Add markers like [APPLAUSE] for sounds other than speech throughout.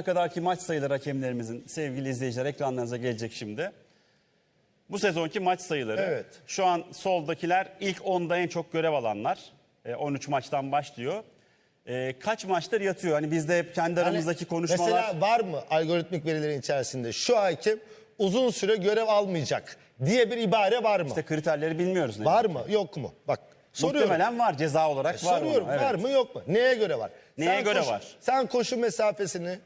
zamana kadarki maç sayıları hakemlerimizin sevgili izleyiciler ekranlarınıza gelecek şimdi. Bu sezonki maç sayıları. Evet. Şu an soldakiler ilk 10'da en çok görev alanlar. E, 13 maçtan başlıyor. E, kaç maçtır yatıyor? Hani bizde hep kendi aramızdaki konuşmalar. Mesela var mı algoritmik verilerin içerisinde şu hakem uzun süre görev almayacak diye bir ibare var mı? İşte kriterleri bilmiyoruz. ne? var mı yok mu? Bak soruyorum. Muhtemelen var ceza olarak var. Soruyorum ona, evet. var mı yok mu? Neye göre var? Neye göre koşu- var? Sen koşu mesafesini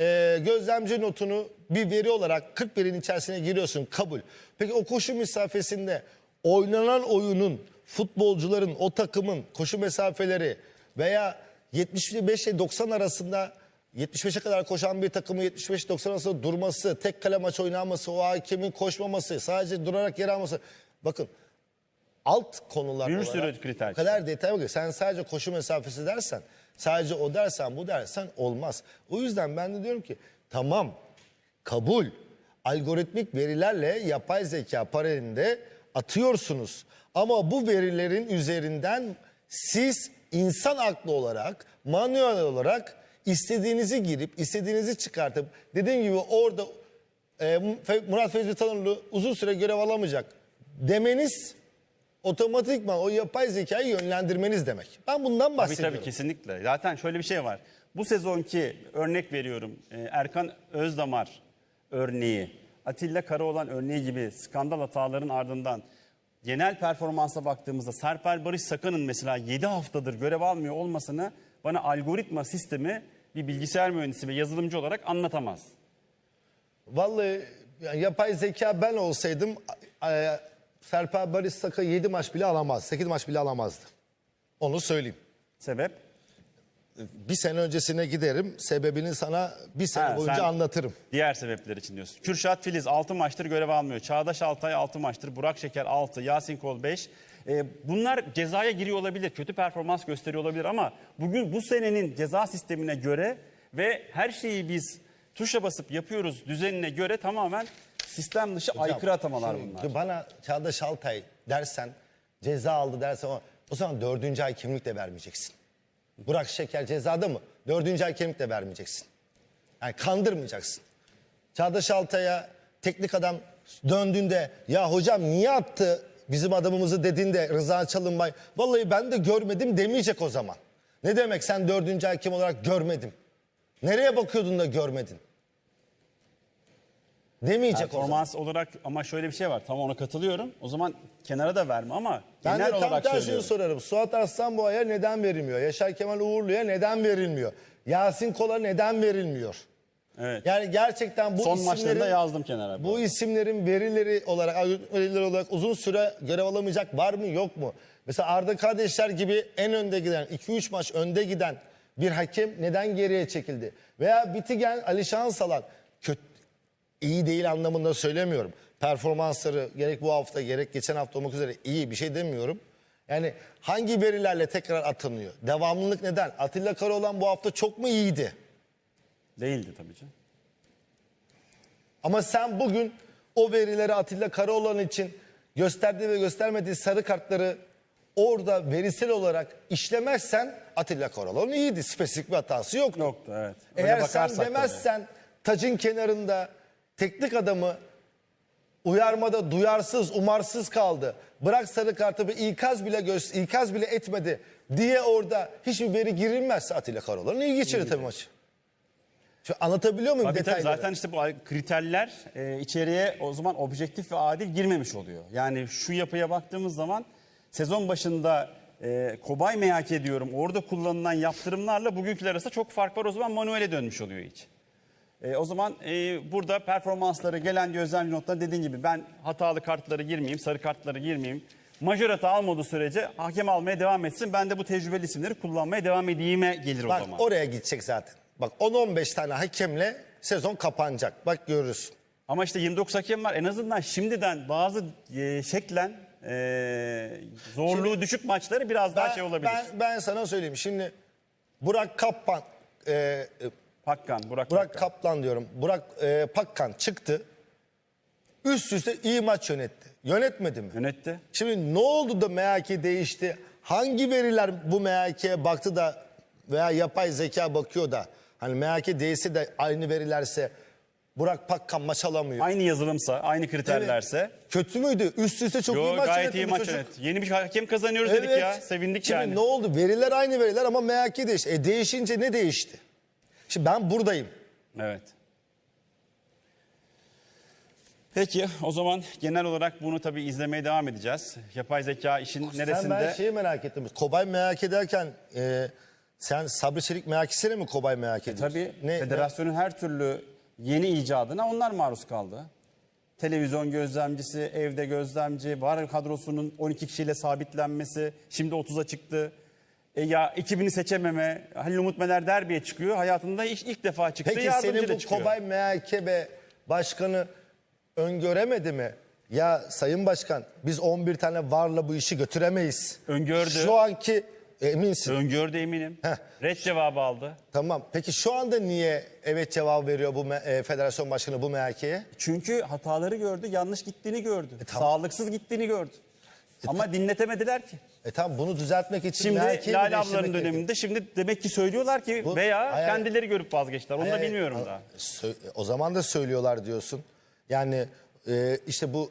e, gözlemci notunu bir veri olarak 40 birin içerisine giriyorsun kabul. Peki o koşu mesafesinde oynanan oyunun futbolcuların o takımın koşu mesafeleri veya 75 ile 90 arasında 75'e kadar koşan bir takımın 75-90 arasında durması, tek kale maç oynanması, o hakemin koşmaması, sadece durarak yer alması. Bakın alt konular Bir olarak sürü kriter o kadar detay ki sen sadece koşu mesafesi dersen, sadece o dersen, bu dersen olmaz. O yüzden ben de diyorum ki tamam kabul algoritmik verilerle yapay zeka paralelinde atıyorsunuz. Ama bu verilerin üzerinden siz insan aklı olarak, manuel olarak istediğinizi girip, istediğinizi çıkartıp dediğim gibi orada e, Murat Fevzi Tanrılı uzun süre görev alamayacak demeniz otomatikman o yapay zekayı yönlendirmeniz demek. Ben bundan Tabii bahsediyorum. tabii kesinlikle. Zaten şöyle bir şey var. Bu sezonki örnek veriyorum e, Erkan Özdamar örneği, Atilla Karaoğlan örneği gibi skandal hataların ardından genel performansa baktığımızda Serper Barış Sakan'ın mesela 7 haftadır görev almıyor olmasını bana algoritma sistemi bir bilgisayar mühendisi ve yazılımcı olarak anlatamaz. Vallahi yani yapay zeka ben olsaydım Serper Barış Saka 7 maç bile alamaz. 8 maç bile alamazdı. Onu söyleyeyim. Sebep? Bir sene öncesine giderim. Sebebini sana bir sene Ha, boyunca sen- anlatırım. Diğer sebepler için diyorsun. Kürşat Filiz 6 maçtır görev almıyor. Çağdaş Altay 6 maçtır. Burak Şeker 6. Yasin Kol 5. Ee, bunlar cezaya giriyor olabilir. Kötü performans gösteriyor olabilir ama bugün bu senenin ceza sistemine göre ve her şeyi biz tuşa basıp yapıyoruz düzenine göre tamamen sistem dışı aykırı atamalar Şimdi bunlar. Bana Çağdaş Altay dersen ceza aldı dersen o, o zaman dördüncü ay kimlik de vermeyeceksin. Burak Şeker cezada mı? Dördüncü ay kimlik de vermeyeceksin. Yani kandırmayacaksın. Çağdaş Altay'a teknik adam döndüğünde ya hocam niye attı bizim adamımızı dediğinde Rıza Çalınbay vallahi ben de görmedim demeyecek o zaman. Ne demek sen dördüncü hakem olarak görmedim. Nereye bakıyordun da görmedin? Demeyecek o zaman. Performans olarak ama şöyle bir şey var. Tamam ona katılıyorum. O zaman kenara da verme ama Ben genel de tam olarak tersini söylüyorum. sorarım. Suat Arslanboğa'ya neden verilmiyor? Yaşar Kemal Uğurlu'ya neden verilmiyor? Yasin Kol'a neden verilmiyor? Evet. Yani gerçekten bu Son isimlerin, maçlarında yazdım kenara. bu isimlerin verileri olarak, verileri olarak uzun süre görev alamayacak var mı yok mu? Mesela Arda kardeşler gibi en önde giden, 2-3 maç önde giden bir hakem neden geriye çekildi? Veya Bitigen, Ali Şansalan iyi değil anlamında söylemiyorum. Performansları gerek bu hafta gerek geçen hafta olmak üzere iyi bir şey demiyorum. Yani hangi verilerle tekrar atanıyor? Devamlılık neden? Atilla Karaoğlan bu hafta çok mu iyiydi? Değildi tabii canım. Ama sen bugün o verileri Atilla Karaoğlan için gösterdiği ve göstermediği sarı kartları orada verisel olarak işlemezsen Atilla Karaoğlan iyiydi. Spesifik bir hatası yok. Yoktu evet. Öyle Eğer sen demezsen tacın kenarında teknik adamı uyarmada duyarsız, umarsız kaldı. Bırak sarı kartı bir ikaz bile göz, ikaz bile etmedi diye orada hiçbir veri girilmezse Atilla Karaoğlan iyi geçirir tabii maçı. Şu anlatabiliyor muyum Tabii tabii detayları? zaten işte bu kriterler e, içeriye o zaman objektif ve adil girmemiş oluyor. Yani şu yapıya baktığımız zaman sezon başında e, Kobay merak ediyorum orada kullanılan yaptırımlarla bugünküler arasında çok fark var. O zaman manuele dönmüş oluyor iç. E, o zaman e, burada performansları gelen gözlemci notlar dediğin gibi ben hatalı kartları girmeyeyim, sarı kartları girmeyeyim. Majör hata almadığı sürece hakem almaya devam etsin. Ben de bu tecrübeli isimleri kullanmaya devam edeyime gelir o Bak zaman. oraya gidecek zaten. Bak 10-15 tane hakemle sezon kapanacak. Bak görürüz. Ama işte 29 hakem var. En azından şimdiden bazı e, şeklen e, zorluğu düşük maçları biraz daha şey olabilir. ben, ben sana söyleyeyim. Şimdi Burak Kaplan, e, e, Pakkan, Burak, Burak Pakkan. Kaplan diyorum. Burak e, Pakkan çıktı. Üst üste iyi maç yönetti. Yönetmedi mi? Yönetti. Şimdi ne oldu da MHK değişti? Hangi veriler bu MHK'ye baktı da veya yapay zeka bakıyor da Hani MHK değilse de aynı verilerse Burak Pakkan maç alamıyor. Aynı yazılımsa, aynı kriterlerse. Evet. Kötü müydü? Üst üste çok iyi Yo, maç gayet yönetti iyi bu maç yönetti. Yeni bir hakem kazanıyoruz dedik ya. Sevindik Şimdi yani. ne oldu? Veriler aynı veriler ama MHK değişti. E değişince ne değişti? Şimdi ben buradayım. Evet. Peki o zaman genel olarak bunu tabii izlemeye devam edeceğiz. Yapay zeka işin Sen ben neresinde? şeyi merak ettim. Kobay merak ederken e, sen Sabri Çelik merakisine mi Kobay merak ediyorsun? Tabii Ne- federasyonun her türlü yeni icadına onlar maruz kaldı. Televizyon gözlemcisi, evde gözlemci, var kadrosunun 12 kişiyle sabitlenmesi, şimdi 30'a çıktı. E ya ekibini seçememe, Halil Umut Meler derbiye çıkıyor. Hayatında ilk, ilk defa çıktı, Peki yardımcı senin da bu çıkıyor. Kobay MHKB başkanı öngöremedi mi? Ya Sayın Başkan biz 11 tane varla bu işi götüremeyiz. Öngördü. Şu anki eminsin. Öngördü eminim. Heh. Red cevabı aldı. Tamam. Peki şu anda niye evet cevap veriyor bu e, federasyon başkanı bu MHK'ye? Çünkü hataları gördü, yanlış gittiğini gördü. E, tamam. Sağlıksız gittiğini gördü. Ama [LAUGHS] dinletemediler ki. E tamam bunu düzeltmek için Şimdi mi Lale gerekiyor? döneminde şimdi demek ki söylüyorlar ki Bu- veya hayır. kendileri görüp vazgeçtiler. Onu da bilmiyorum hayır. daha. O zaman da söylüyorlar diyorsun. Yani e, işte bu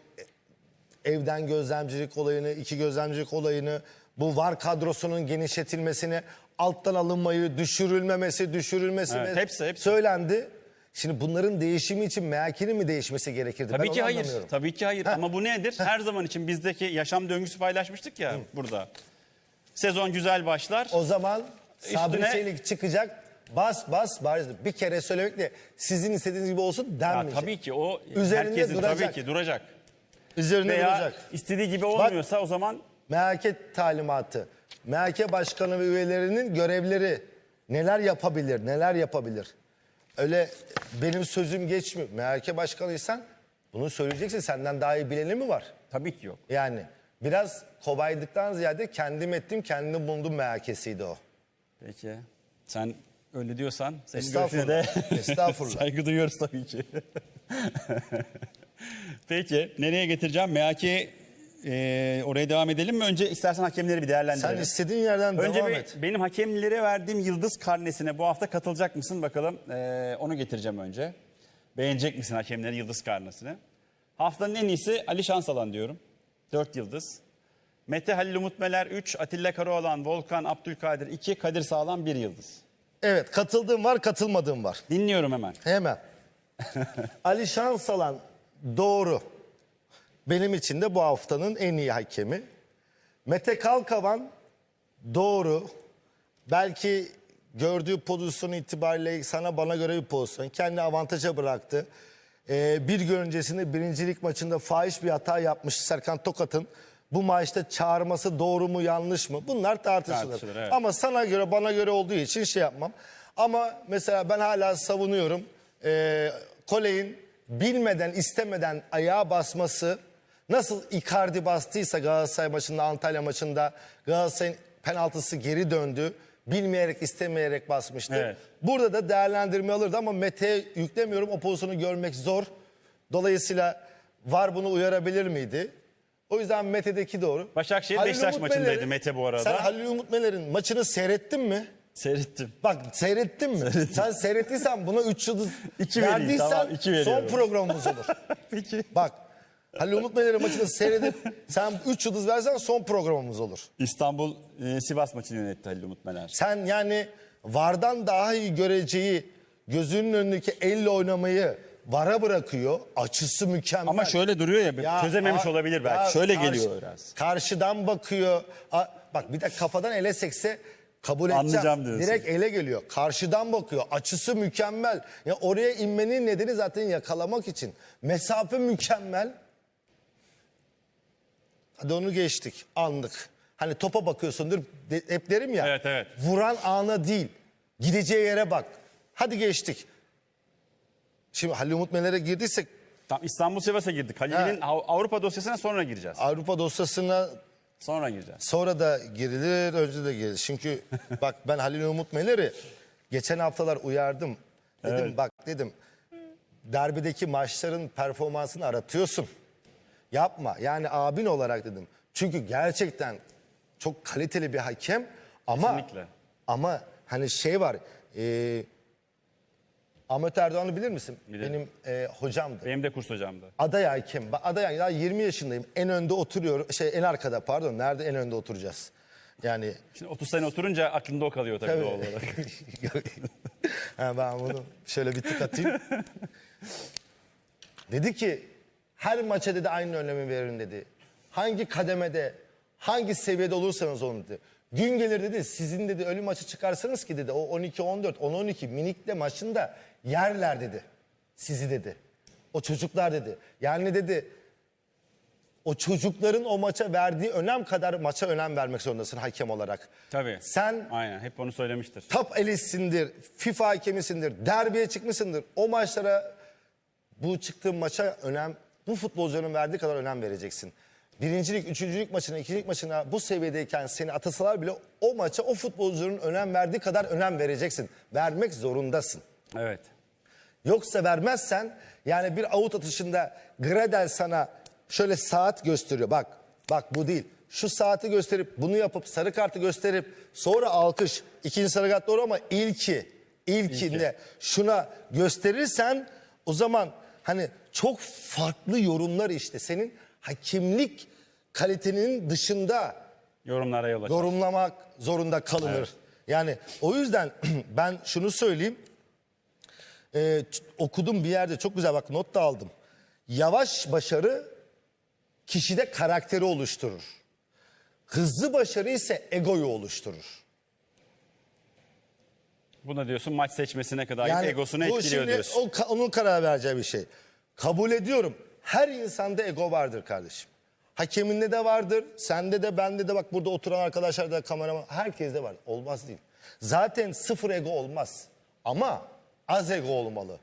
evden gözlemcilik olayını, iki gözlemcilik olayını, bu var kadrosunun genişletilmesini, alttan alınmayı, düşürülmemesi, düşürülmesi Evet, hepsi, hepsi. söylendi. Şimdi bunların değişimi için MHK'nin mi değişmesi gerekirdi? Tabii ben ki hayır. Tabii ki hayır. Ama bu nedir? Her zaman için bizdeki yaşam döngüsü paylaşmıştık ya burada. Sezon güzel başlar. O zaman Sabri Üstüne- Çelik çıkacak, bas bas bariz. Bir kere söylemekle sizin istediğiniz gibi olsun Ya denmeyecek. tabii ki o Üzerinde herkesin duracak. tabii ki duracak. Üzerine Veya duracak. istediği gibi olmuyorsa o zaman MHK talimatı, MHK başkanı ve üyelerinin görevleri neler yapabilir, neler yapabilir? Öyle benim sözüm geçmiyor. MHK başkanıysan bunu söyleyeceksin. Senden daha iyi bileni mi var? tabii ki yok. Yani biraz kobaydıktan ziyade kendim ettim, kendim buldum MHK'siydi o. Peki. Sen öyle diyorsan senin görüşüne de Estağfurullah. Estağfurullah. [LAUGHS] saygı duyuyoruz tabii ki. [LAUGHS] Peki nereye getireceğim? MHK e, oraya devam edelim mi? Önce istersen hakemleri bir Sen değerlendirelim. istediğin yerden Önce devam bir, et. benim hakemlere verdiğim yıldız karnesine bu hafta katılacak mısın bakalım. Ee, onu getireceğim önce. Beğenecek misin hakemlerin yıldız karnesini? Haftanın en iyisi Ali Şansalan diyorum. 4 yıldız. Mete Halil Umut Meler 3, Atilla Karaoğlan, Volkan Abdülkadir 2, Kadir Sağlam 1 yıldız. Evet katıldığım var, katılmadığım var. Dinliyorum hemen. Hemen. [LAUGHS] Ali Şansalan doğru. Benim için de bu haftanın en iyi hakemi. Mete Kalkavan doğru. Belki gördüğü pozisyon itibariyle sana bana göre bir pozisyon. Kendi avantaja bıraktı. Ee, bir gün öncesinde birincilik maçında fahiş bir hata yapmış Serkan Tokat'ın. Bu maçta çağırması doğru mu yanlış mı? Bunlar tartışılır. Tartışılır, evet. Ama sana göre bana göre olduğu için şey yapmam. Ama mesela ben hala savunuyorum. Ee, Koley'in bilmeden istemeden ayağa basması nasıl Icardi bastıysa Galatasaray maçında Antalya maçında Galatasaray'ın penaltısı geri döndü. Bilmeyerek istemeyerek basmıştı. Evet. Burada da değerlendirme alırdı ama Mete'ye yüklemiyorum. O pozisyonu görmek zor. Dolayısıyla var bunu uyarabilir miydi? O yüzden Mete'deki doğru. Başakşehir Halil Beşiktaş Umut maçındaydı Meler'in- Mete bu arada. Sen Halil Umut Meler'in maçını seyrettin mi? Seyrettim. Bak seyrettin mi? Sen seyrettiysen buna 3 yıldız [LAUGHS] İki vereyim, verdiysen tamam, iki son programımız olur. [LAUGHS] Peki. Bak Halil Umut Meler'in maçını seyredip sen 3 yıldız versen son programımız olur. İstanbul e, Sivas maçını yönetti Halil Umut Meler. Sen yani vardan daha iyi göreceği gözünün önündeki elle oynamayı vara bırakıyor. Açısı mükemmel. Ama şöyle duruyor ya, Ya, çözememiş a- olabilir belki. ya şöyle karşı- geliyor biraz. Karşıdan bakıyor. A- bak bir de kafadan ele sekse kabul edeceğim. Anlayacağım diyorsun. Direkt ele geliyor. Karşıdan bakıyor. Açısı mükemmel. Ya oraya inmenin nedeni zaten yakalamak için. Mesafe mükemmel. Hadi onu geçtik. Anlık. Hani topa bakıyorsundur. de- hep derim ya. Evet, evet. Vuran ana değil. Gideceği yere bak. Hadi geçtik. Şimdi Halil Umut Meler'e girdiysek Tam İstanbul Sivas'a girdik. Halil'in Av- Avrupa dosyasına sonra gireceğiz. Avrupa dosyasına Sonra gireceğiz. Sonra da girilir, önce de girilir. Çünkü [LAUGHS] bak ben Halil Umut Meler'i geçen haftalar uyardım. Dedim bak dedim derbideki maçların performansını aratıyorsun. Yapma. Yani abin olarak dedim. Çünkü gerçekten çok kaliteli bir hakem ama Kesinlikle. ama hani şey var. e, Ahmet Erdoğan'ı bilir misin? Bilirim. Benim e, hocamdı. Benim de kurs hocamdı. Aday hakem. Ben Aday hakem. Daha 20 yaşındayım. En önde oturuyorum. Şey en arkada pardon. Nerede en önde oturacağız? Yani Şimdi 30 sene oturunca aklında o kalıyor tabii, Tabii. doğal olarak. [LAUGHS] ha, ben bunu şöyle bir tık atayım. [LAUGHS] dedi ki her maça dedi aynı önlemi verin dedi. Hangi kademede, hangi seviyede olursanız olun dedi. Gün gelir dedi sizin dedi ölü maçı çıkarsanız ki dedi o 12-14, 10-12 minikle maçında yerler dedi. Sizi dedi. O çocuklar dedi. Yani dedi o çocukların o maça verdiği önem kadar maça önem vermek zorundasın hakem olarak. Tabii. Sen Aynen hep onu söylemiştir. top elisindir, FIFA hakemisindir, derbiye çıkmışsındır. O maçlara bu çıktığın maça önem, bu futbolcuların verdiği kadar önem vereceksin. Birincilik, üçüncülük maçına, ikincilik maçına bu seviyedeyken seni atasalar bile o maça o futbolcuların önem verdiği kadar önem vereceksin. Vermek zorundasın. Evet. Yoksa vermezsen yani bir avut atışında Gradel sana şöyle saat gösteriyor. Bak bak bu değil. Şu saati gösterip bunu yapıp sarı kartı gösterip sonra alkış. ikinci sarı kart doğru ama ilki ilkinde şuna gösterirsen o zaman hani çok farklı yorumlar işte senin hakimlik kalitenin dışında Yorumlara yol açar. yorumlamak zorunda kalınır. Evet. Yani o yüzden [CLEARS THROAT] ben şunu söyleyeyim. Ee, okudum bir yerde çok güzel bak not da aldım. Yavaş başarı kişide karakteri oluşturur. Hızlı başarı ise egoyu oluşturur. Buna diyorsun maç seçmesine kadar Yani egosunu etkiliyor şimdi diyorsun. O, onun karar vereceği bir şey. Kabul ediyorum. Her insanda ego vardır kardeşim. Hakeminde de vardır, sende de, bende de bak burada oturan arkadaşlar da kameraman herkeste var. Olmaz değil. Zaten sıfır ego olmaz. Ama az ego olmalı.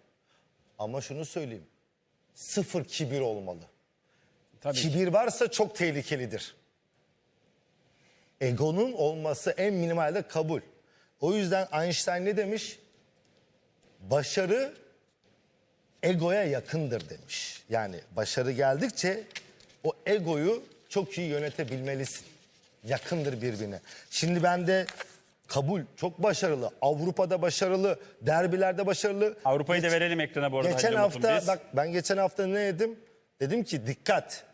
Ama şunu söyleyeyim. Sıfır kibir olmalı. Tabii. Kibir varsa çok tehlikelidir. Egonun olması en minimalde kabul. O yüzden Einstein ne demiş? Başarı egoya yakındır demiş. Yani başarı geldikçe o egoyu çok iyi yönetebilmelisin. Yakındır birbirine. Şimdi ben de kabul çok başarılı. Avrupa'da başarılı, derbilerde başarılı. Avrupa'yı da verelim ekrana bu arada. Geçen hafta biz. bak ben geçen hafta ne dedim? Dedim ki dikkat.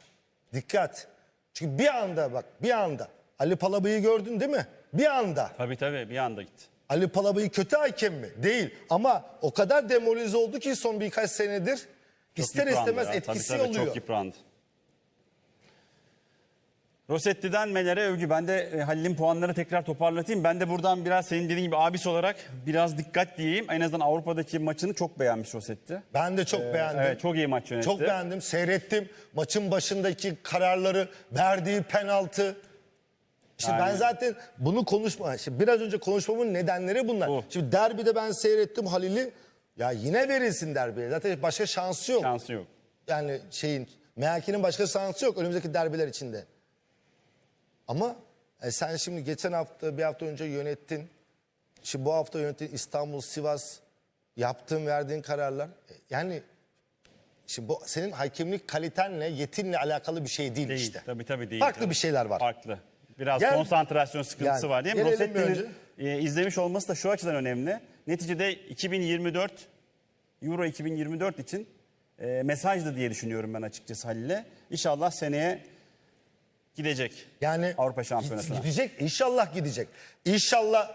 Dikkat. Çünkü bir anda bak bir anda Ali Palabı'yı gördün değil mi? Bir anda. Tabii tabii bir anda gitti. Ali Palabıyı kötü hakem mi? Değil. Ama o kadar demoralize oldu ki son birkaç senedir Çok ister istemez ya. etkisi tabii, tabii, oluyor. Çok yıprandı. Rosetti'den Meler'e övgü. Ben de e, Halil'in puanları tekrar toparlatayım. Ben de buradan biraz senin dediğin gibi abisi olarak biraz dikkat diyeyim. En azından Avrupa'daki maçını çok beğenmiş Rosetti. Ben de çok beğendim. Ee, Evet çok iyi maç yönetti. Çok beğendim. Seyrettim. Maçın başındaki kararları, verdiği penaltı. İşte ben zaten bunu konuşma. Şimdi biraz önce konuşmamın nedenleri bunlar. Bu. Şimdi derbide ben seyrettim Halil'i. Ya yine verilsin derbiye. Zaten başka şansı yok. Şansı yok. Yani şeyin Mehaki'nin başka şansı yok önümüzdeki derbiler içinde. Ama e, sen şimdi geçen hafta bir hafta önce yönettin. Şimdi bu hafta yönettin İstanbul, Sivas yaptığın verdiğin kararlar. e, Yani şimdi bu senin hakemlik kalitenle, yetinle alakalı bir şey değil, Değil. işte. Tabii tabii değil. Farklı Tabii. bir şeyler var. Farklı. Biraz Gel- konsantrasyon sıkıntısı Yani var değil mi? gelelim bir Rosetti'nin e, izlemiş olması da şu açıdan önemli. Neticede 2024 Euro 2024 için e, mesajdı diye düşünüyorum ben açıkçası Halil'e. İnşallah seneye gidecek. Yani Avrupa Şampiyonası'na. Gidecek, inşallah gidecek. İnşallah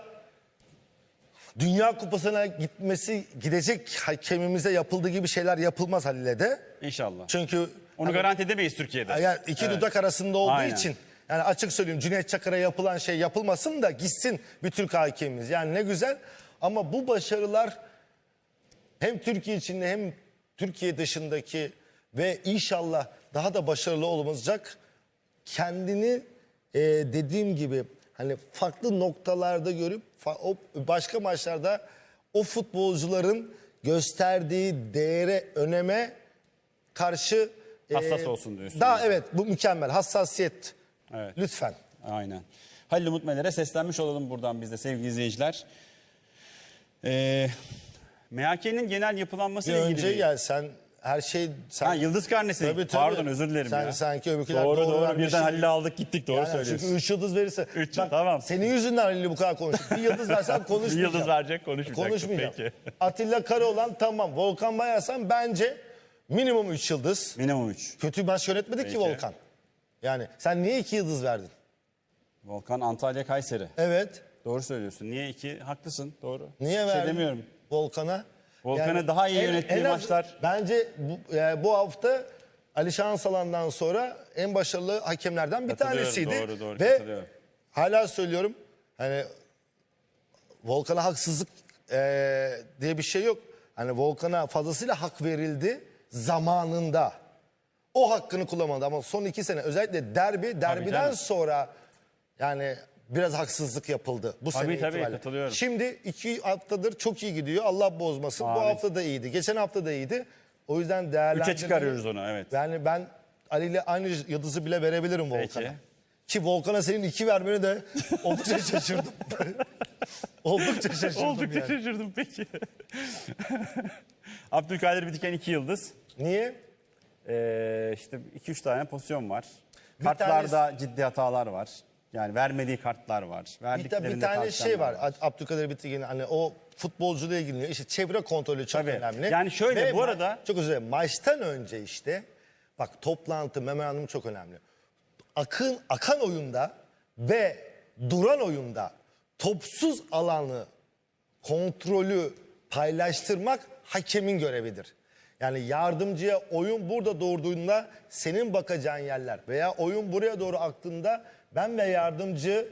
Dünya Kupası'na gitmesi gidecek hakemimize yapıldığı gibi şeyler yapılmaz Halil'e de. İnşallah. Çünkü Onu garanti edemeyiz Türkiye'de. yani iki dudak arasında olduğu Aynen. için yani açık söyleyeyim Cüneyt Çakır'a yapılan şey yapılmasın da gitsin bir Türk hakemimiz. Yani ne güzel ama bu başarılar hem Türkiye içinde hem Türkiye dışındaki ve inşallah daha da başarılı olacak kendini e, dediğim gibi hani farklı noktalarda görüp fa- o başka maçlarda o futbolcuların gösterdiği değere, öneme karşı e, Hassas olsun diyorsun Daha evet bu mükemmel hassasiyet. Evet. Lütfen. Aynen. Halil Umut Meler'e seslenmiş olalım buradan biz de sevgili izleyiciler. Ee, MHK'nin genel yapılanması Bir ile ilgili önce bir- yani sen her şey sen Ha, yıldız karnesi. Tabii, tabii. Pardon özür dilerim Sen ya. sanki öbürküler Doğru doğru doğru vermiş birden. Halil'i aldık gittik doğru Yani söylüyorsun. Çünkü 3 yıldız verirse. Üç, tamam. Senin yüzünden Halil'i bu kadar konuştuk. Bir yıldız versen [LAUGHS] Bir konuşmayacağım. yıldız verecek konuşmayacak. Konuşmayacağım. Peki. [LAUGHS] Atilla Karaoğlan tamam. Volkan Bayarsan bence minimum 3 yıldız. Minimum 3. Kötü maç yönetmedi ki. Volkan. Yani sen niye 2 yıldız verdin? Volkan Antalya Kayseri. Evet. Doğru söylüyorsun. Niye 2? Haklısın doğru. Niye şey verdin? demiyorum. Volkan'a. Volkan'a daha iyi yönettiği az- maçlar- Bence bu, e, bu hafta Ali Şansalan'dan sonra en başarılı hakemlerden bir Katılıyorum, tanesiydi. doğru, doğru, Ve katılıyorum. hala söylüyorum hani Volkan'a haksızlık e, diye bir şey yok. Hani Volkan'a fazlasıyla hak verildi zamanında. O hakkını kullanmadı ama son iki sene özellikle derbi, derbiden canım. sonra yani biraz haksızlık yapıldı bu Tabii, sene tabii, itibariyle. katılıyorum. Şimdi iki haftadır çok iyi gidiyor. Allah bozmasın. Bu Amin. hafta da iyiydi. Geçen hafta da iyiydi. O yüzden değerlendirmeyi... Üçe çıkarıyoruz onu evet. Yani ben Ali ile aynı yıldızı bile verebilirim Volkan'a. Peki. Ki Volkan'a senin iki vermeni de oldukça şaşırdım. [LAUGHS] oldukça şaşırdım Oldukça yani. şaşırdım peki. [LAUGHS] Abdülkadir Bitiken 2 yıldız. Niye? Ee, işte 2-3 tane pozisyon var. Bir Kartlarda ciddi hatalar var. Yani vermediği kartlar var. Bir, ta- Verdiklerinde bir tane şey var. Ab- Abdülkadir Bitik'in hani o futbolcuyla ilgili işte çevre kontrolü çok Tabii. önemli. Yani şöyle, bu ma- arada- çok özür dilerim. Maçtan önce işte bak toplantı memorandum çok önemli. Akın akan oyunda ve duran oyunda topsuz alanı kontrolü paylaştırmak hakemin görevidir. Yani yardımcıya oyun burada doğurduğunda senin bakacağın yerler veya oyun buraya doğru aktığında ben ve yardımcı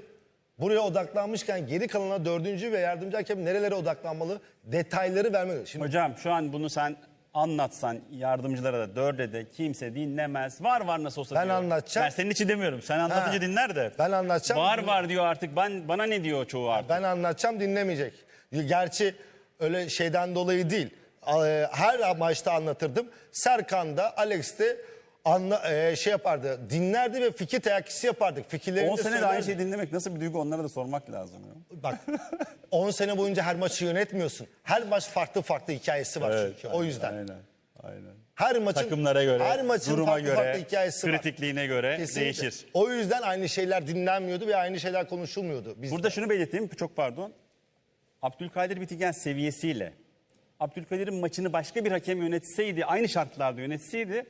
buraya odaklanmışken geri kalana dördüncü ve yardımcı hakem nerelere odaklanmalı detayları vermek. Şimdi Hocam şu an bunu sen anlatsan yardımcılara da dörde de kimse dinlemez. Var var nasıl olsa Ben diyor. anlatacağım. Ben senin için demiyorum. Sen anlatıcı Ha. dinler de. Ben anlatacağım. Var var diyor artık. Ben bana ne diyor çoğu artık. ben anlatacağım dinlemeyecek. Gerçi öyle şeyden dolayı değil. Ee, Her maçta anlatırdım. Serkan da Alex de anla, e, şey yapardı. Dinlerdi ve fikir teyakkisi yapardık. Fikirlerini 10 de sene de aynı şeyi dinlemek nasıl bir duygu onlara da sormak lazım. Ya. Bak 10 sene boyunca her maçı yönetmiyorsun. Her maç farklı farklı hikayesi var çünkü. o yüzden. Aynen. Aynen. Her maçın Takımlara göre, her maçın duruma farklı farklı göre, hikayesi var. kritikliğine göre Kesinlikle. değişir. O yüzden aynı şeyler dinlenmiyordu ve aynı şeyler konuşulmuyordu. Biz Burada şunu belirteyim, çok pardon. Abdülkadir Bitigen seviyesiyle Abdülkadir'in maçını başka bir hakem yönetseydi, aynı şartlarda yönetseydi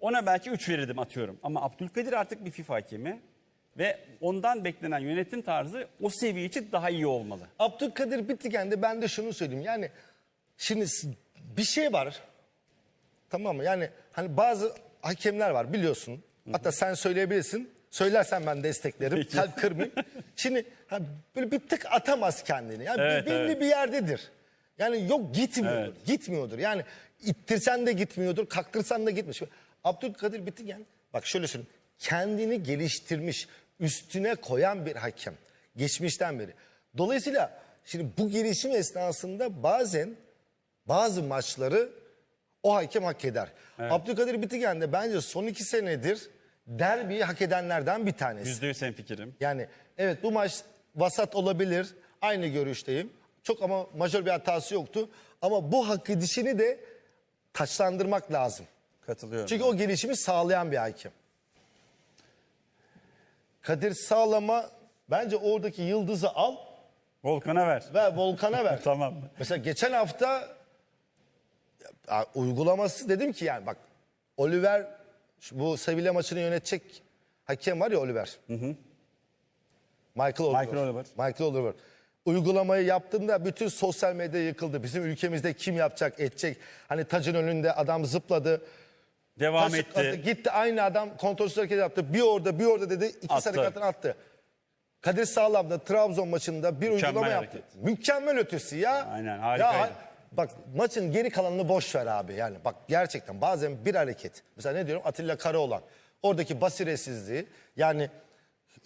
ona belki 3 verirdim atıyorum. Ama Abdülkadir artık bir FIFA hakemi ve ondan beklenen yönetim tarzı o seviye için daha iyi olmalı. Abdülkadir Bittigen'de ben de şunu söyleyeyim. Yani şimdi bir şey var. Tamam mı? Yani hani bazı hakemler var biliyorsun. Hatta sen söyleyebilirsin. Söylersen ben desteklerim. Kalp kırmayayım. [LAUGHS] Şimdi ha, böyle bir tık atamaz kendini. Yani Evet, belli evet. bir yerdedir. Yani yok gitmiyordur. Gitmiyordur. Yani ittirsen de gitmiyordur, kaktırsan da gitmiş. Abdülkadir Bittigen bak şöyle söyleyeyim. Kendini geliştirmiş, üstüne koyan bir hakem. Geçmişten beri. Dolayısıyla şimdi bu gelişim esnasında bazen bazı maçları o hakem hak eder. Abdülkadir Bitigen de bence son iki senedir derbiyi hak edenlerden bir tanesi. Yüzde yüz hemfikirim. Yani evet bu maç vasat olabilir. Aynı görüşteyim. Çok ama majör bir hatası yoktu. Ama bu hak edişini de taçlandırmak lazım. Katılıyorum. Çünkü o gelişimi sağlayan bir hakem. Kadir Sağlam'a bence oradaki yıldızı al Volkan'a ver. ve Volkan'a ver. [LAUGHS] Tamam. Mesela geçen hafta ya, uygulaması dedim ki yani bak Oliver şu- bu Sevilla maçını yönetecek hakem var ya Oliver. Michael Oliver. Michael Oliver. Michael Oliver. Uygulamayı yaptığında bütün sosyal medya yıkıldı. Bizim ülkemizde kim yapacak, edecek? Hani tacın önünde adam zıpladı. Devam etti. attı, gitti aynı adam kontrolsüz hareket yaptı. Bir orada bir orada dedi. İki Attı. sarı attı. Kadir Sağlam da Trabzon maçında bir Mükemmel uygulama yaptı. hareket. Mükemmel ötesi ya. Aynen, harikaydı. Ya, bak maçın geri kalanını boş ver abi. Yani bak gerçekten bazen bir hareket. Mesela ne diyorum Atilla Karaoğlan. Oradaki basiretsizliği yani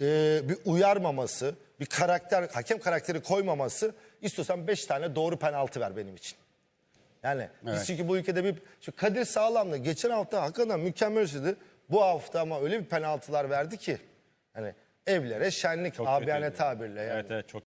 e, bir uyarmaması, bir karakter, hakem karakteri koymaması istiyorsan beş tane doğru penaltı ver benim için. Yani biz Evet. çünkü bu ülkede bir şu Kadir Sağlam'da geçen hafta hakikaten mükemmel ötesi. Bu hafta ama öyle bir penaltılar verdi ki hani evlere şenlik Çok abiyane tabirle yani. Evet evet çok